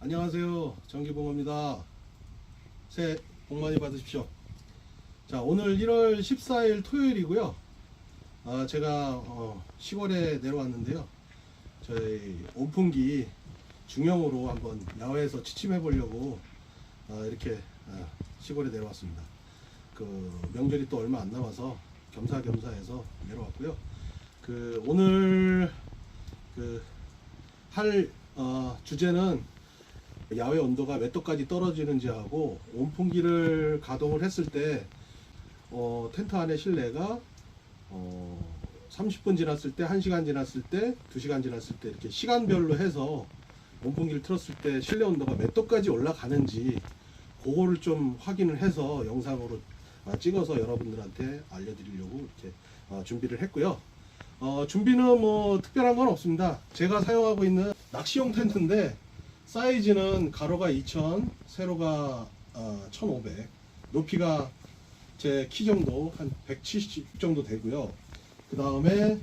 안녕하세요. 정기봉입니다. 새해 복 많이 받으십시오. 자, 오늘 1월 14일 토요일이고요. 아, 제가 어, 시골에 내려왔는데요. 저희 온풍기 중형으로 한번 야외에서 취침해 보려고 아, 이렇게 아, 시골에 내려왔습니다. 그 명절이 또 얼마 안 남아서 겸사겸사해서 내려왔고요. 그 오늘 그 할 어, 주제는 야외 온도가 몇 도까지 떨어지는지 하고 온풍기를 가동을 했을 때 어, 텐트 안의 실내가 어, 30분 지났을 때, 1시간 지났을 때, 2시간 지났을 때 이렇게 시간별로 해서 온풍기를 틀었을 때 실내 온도가 몇 도까지 올라가는지 그거를 좀 확인을 해서 영상으로 아, 찍어서 여러분들한테 알려드리려고 이렇게 어, 준비를 했고요. 어, 준비는 뭐 특별한 건 없습니다. 제가 사용하고 있는 낚시용 텐트인데 사이즈는 가로가 2000, 세로가 어, 1500, 높이가 제 키 정도 한 170 정도 되고요. 그 다음에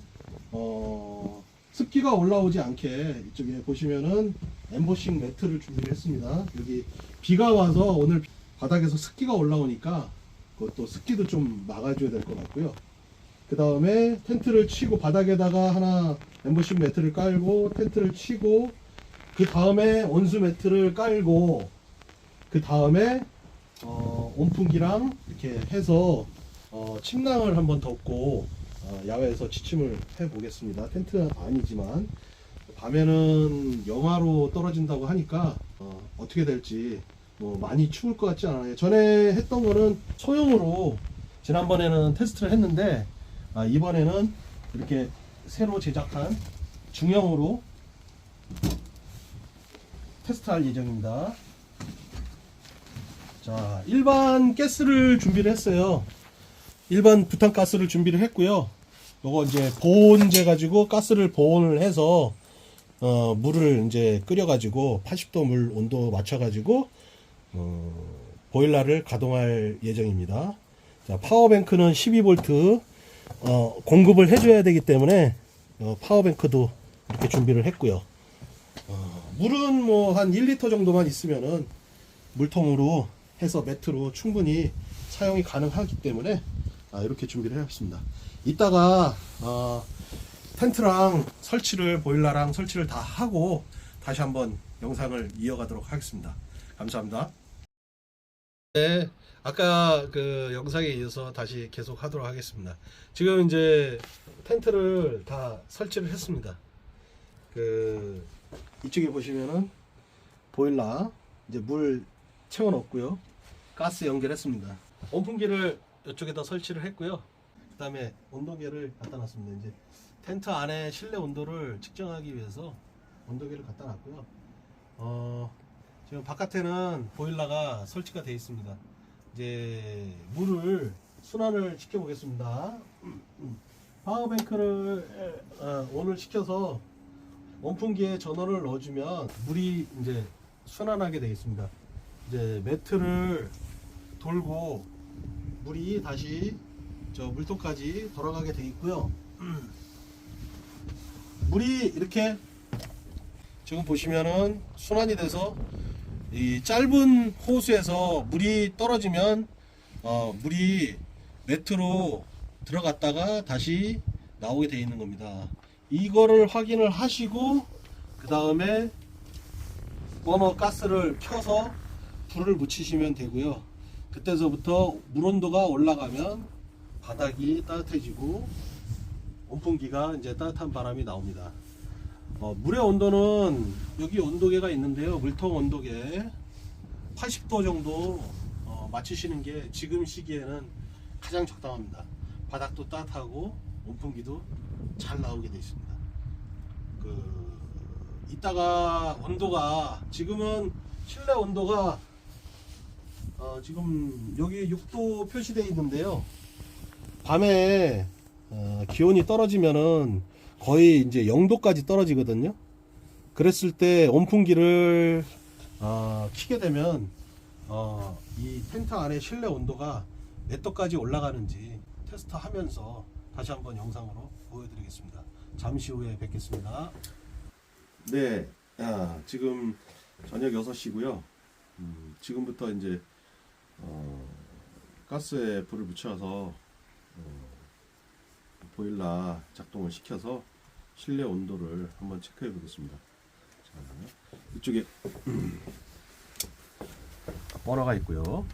어, 습기가 올라오지 않게 이쪽에 보시면은 엠보싱 매트를 준비를 했습니다. 여기 비가 와서 오늘 바닥에서 습기가 올라오니까 그것도 습기도 좀 막아줘야 될 것 같고요. 그 다음에 텐트를 치고 바닥에다가 하나 엠보싱 매트를 깔고 텐트를 치고 그 다음에 온수 매트를 깔고 그 다음에 어, 온풍기랑 이렇게 해서 어, 침낭을 한번 덮고 어, 야외에서 취침을 해 보겠습니다. 텐트는 아니지만 밤에는 영하로 떨어진다고 하니까 어, 어떻게 될지 뭐 많이 추울 것 같지 않아요. 전에 했던 거는 소형으로 지난번에는 테스트를 했는데 아, 이번에는 이렇게 새로 제작한 중형으로 테스트할 예정입니다. 자, 일반 가스를 준비를 했어요. 일반 부탄가스를 준비를 했고요. 요거 이제 보온제 가지고 가스를 보온을 해서 어, 물을 이제 끓여가지고 80도 물 온도 맞춰가지고 어, 보일러를 가동할 예정입니다. 자, 파워뱅크는 12V 어, 공급을 해줘야 되기 때문에 어, 파워뱅크도 이렇게 준비를 했고요. 어, 물은 뭐 한 1리터 정도만 있으면은 물통으로 해서 매트로 충분히 사용이 가능하기 때문에 아, 이렇게 준비를 해봤습니다. 이따가 어, 텐트랑 설치를 보일러랑 설치를 다 하고 다시 한번 영상을 이어가도록 하겠습니다. 감사합니다. 네, 아까 그 영상에 이어서 다시 계속 하도록 하겠습니다. 지금 이제 텐트를 다 설치를 했습니다. 그 이쪽에 보시면은 보일러 이제 물 채워 넣었고요. 가스 연결했습니다. 온풍기를 이쪽에다 설치를 했고요. 그다음에 온도계를 갖다 놨습니다. 이제 텐트 안에 실내 온도를 측정하기 위해서 온도계를 갖다 놨고요. 어, 지금 바깥에는 보일러가 설치가 되어 있습니다. 이제 물을 순환을 시켜 보겠습니다. 파워뱅크를 어, 온을 시켜서 원풍기에 전원을 넣어주면 물이 이제 순환하게 되어 있습니다. 이제 매트를 돌고 물이 다시 저 물통까지 돌아가게 되어 있고요. 물이 이렇게 지금 보시면은 순환이 돼서 이 짧은 호수에서 물이 떨어지면 어, 물이 매트로 들어갔다가 다시 나오게 되어 있는 겁니다. 이거를 확인을 하시고 그 다음에 버너 가스를 켜서 불을 붙이시면 되고요. 그때서부터 물 온도가 올라가면 바닥이 따뜻해지고 온풍기가 이제 따뜻한 바람이 나옵니다. 어, 물의 온도는 여기 온도계가 있는데요. 물통 온도계 80도 정도 어, 맞추시는 게 지금 시기에는 가장 적당합니다. 바닥도 따뜻하고 온풍기도 잘 나오게 되어 있습니다. 그 이따가 온도가 지금은 실내 온도가 어, 지금 여기 6도 표시되어 있는데요. 밤에 어, 기온이 떨어지면은 거의 이제 0도까지 떨어지거든요. 그랬을 때 온풍기를 어, 키게 되면 어, 이 텐트 안에 실내 온도가 몇 도까지 올라가는지 테스트하면서 다시 한번 영상으로 보여드리겠습니다. 잠시 후에 뵙겠습니다. 네, 아, 지금 저녁 6시고요. 음, 지금부터 이제 어, 가스에 불을 붙여서 어, 보일러 작동을 시켜서 실내 온도를 한번 체크해 보겠습니다. 자, 이쪽에 버너가 있고요.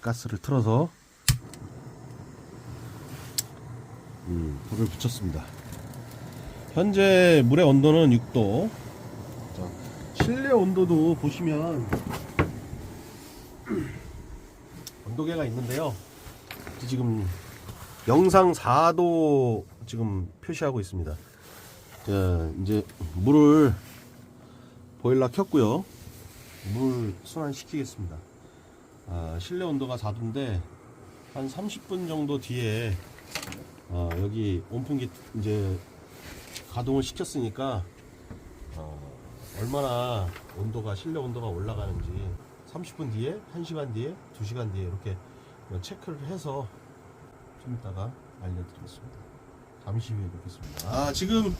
가스를 틀어서 음, 불을 붙였습니다. 현재 물의 온도는 6도. 자, 실내 온도도 보시면 온도계가 있는데요. 지금 영상 4도 지금 표시하고 있습니다. 자, 이제 물을 보일러 켰고요. 물 순환시키겠습니다. 아, 실내 온도가 4도인데 한 30분 정도 뒤에 어, 여기 온풍기 이제 가동을 시켰으니까 어, 얼마나 온도가 실내 온도가 올라가는지 30분 뒤에, 1시간 뒤에, 2시간 뒤에 이렇게 체크를 해서 좀 이따가 알려드리겠습니다. 잠시 후에 뵙겠습니다. 아 지금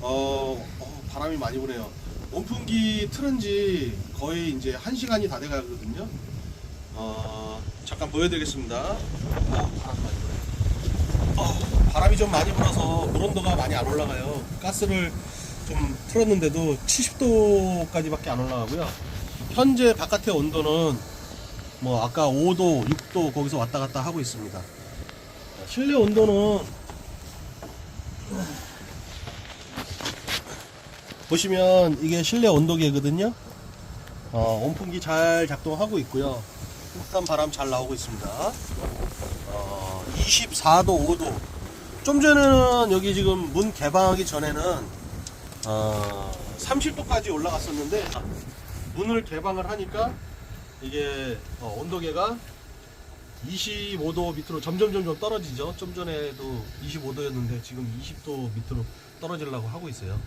어, 어, 바람이 많이 부네요. 온풍기 틀은 지 거의 이제 1시간이 다 돼가거든요. 어, 잠깐 보여드리겠습니다. 어, 바람 많이 불어요. 어, 바람이 좀 많이 불어서 물 온도가 많이 안 올라가요. 가스를 좀 틀었는데도 70도까지밖에 안 올라가고요. 현재 바깥의 온도는 뭐 아까 5도, 6도 거기서 왔다 갔다 하고 있습니다. 실내 온도는 보시면 이게 실내 온도계거든요. 어, 온풍기 잘 작동하고 있고요. 따뜻한 바람 잘 나오고 있습니다. 어, 24도, 5도. 좀 전에는 여기 지금 문 개방하기 전에는 어, 30도까지 올라갔었는데 문을 개방을 하니까 이게 어, 온도계가 25도 밑으로 점점 점점 떨어지죠. 좀 전에도 25도였는데 지금 20도 밑으로 떨어지려고 하고 있어요.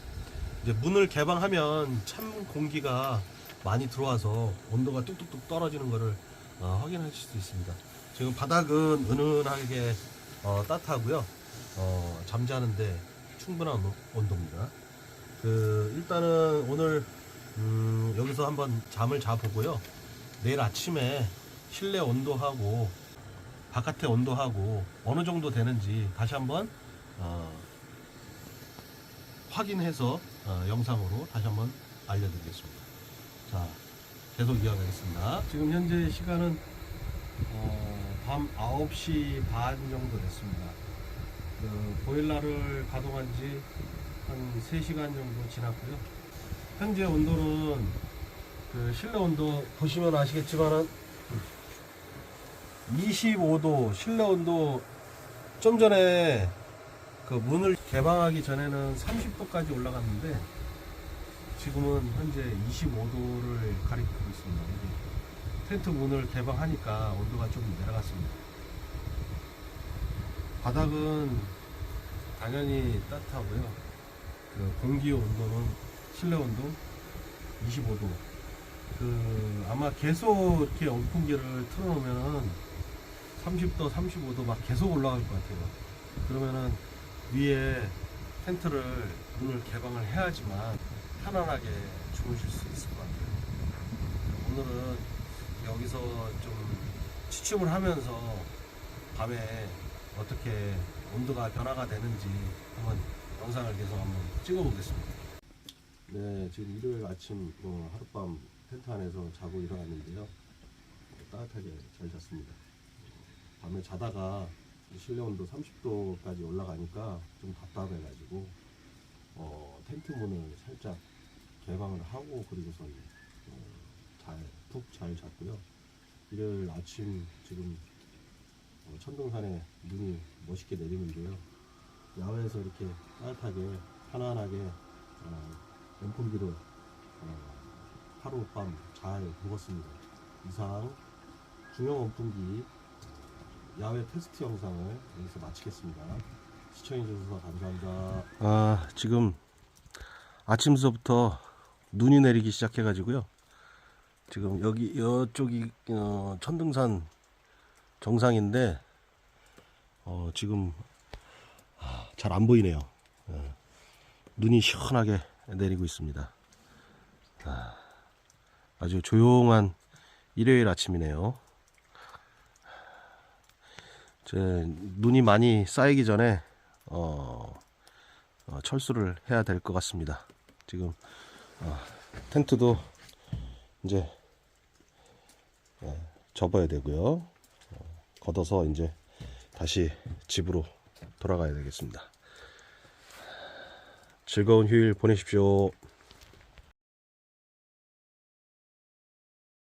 이제 문을 개방하면 찬 공기가 많이 들어와서 온도가 뚝뚝뚝 떨어지는 것을 어, 확인하실 수 있습니다. 지금 바닥은 은은하게 어, 따뜻하고요. 어, 잠자는데 충분한 온- 온도입니다. 그 일단은 오늘 음, 여기서 한번 잠을 자 보고요. 내일 아침에 실내 온도하고 바깥의 온도하고 어느 정도 되는지 다시 한번 어, 확인해서 어, 영상으로 다시 한번 알려드리겠습니다. 자, 계속 이어가겠습니다. 지금 현재 시간은 어, 밤 9시 반 정도 됐습니다. 그 보일러를 가동한 지 한 3시간 정도 지났고요. 현재 온도는 그 실내 온도 보시면 아시겠지만은 25도 실내 온도 좀 전에 그 문을 개방하기 전에는 30도까지 올라갔는데 지금은 현재 25도를 가리키고 있습니다. 텐트 문을 개방하니까 온도가 좀 내려갔습니다. 바닥은 당연히 따뜻하고요. 그 공기 온도는 실내 온도 25도. 그 아마 계속 이렇게 온풍기를 틀어놓으면은 30도, 35도 막 계속 올라갈 것 같아요. 그러면은 위에 텐트를 문을 개방을 해야지만 편안하게 주무실 수 있을 것 같아요. 오늘은 여기서 좀 취침을 하면서 밤에 어떻게 온도가 변화가 되는지 한번 영상을 계속 한번 찍어 보겠습니다. 네, 지금 일요일 아침 뭐 하룻밤 텐트 안에서 자고 일어났는데요. 따뜻하게 잘 잤습니다. 밤에 자다가 실내 온도 30도까지 올라가니까 좀 답답해가지고 어, 텐트 문을 살짝 개방을 하고 그리고선 어, 잘 푹 잘 잤고요. 일요일 아침 지금 어, 천둥산에 눈이 멋있게 내리는데요. 야외에서 이렇게 따뜻하게 편안하게 어, 온풍기로 어, 하룻밤 잘 묵었습니다. 이상 중형 온풍기 야외 테스트 영상을 여기서 마치겠습니다. 시청해주셔서 감사합니다. 아, 지금 아침서부터 눈이 내리기 시작해가지고요. 지금 여기 이쪽이 어, 천등산 정상인데 어, 지금 잘안 보이네요. 예. 눈이 시원하게 내리고 있습니다. 아, 아주 조용한 일요일 아침이네요. 제 눈이 많이 쌓이기 전에 어, 어, 철수를 해야 될 것 같습니다. 지금 어, 텐트도 이제 어, 접어야 되고요. 어, 걷어서 이제 다시 집으로 돌아가야 되겠습니다. 즐거운 휴일 보내십시오.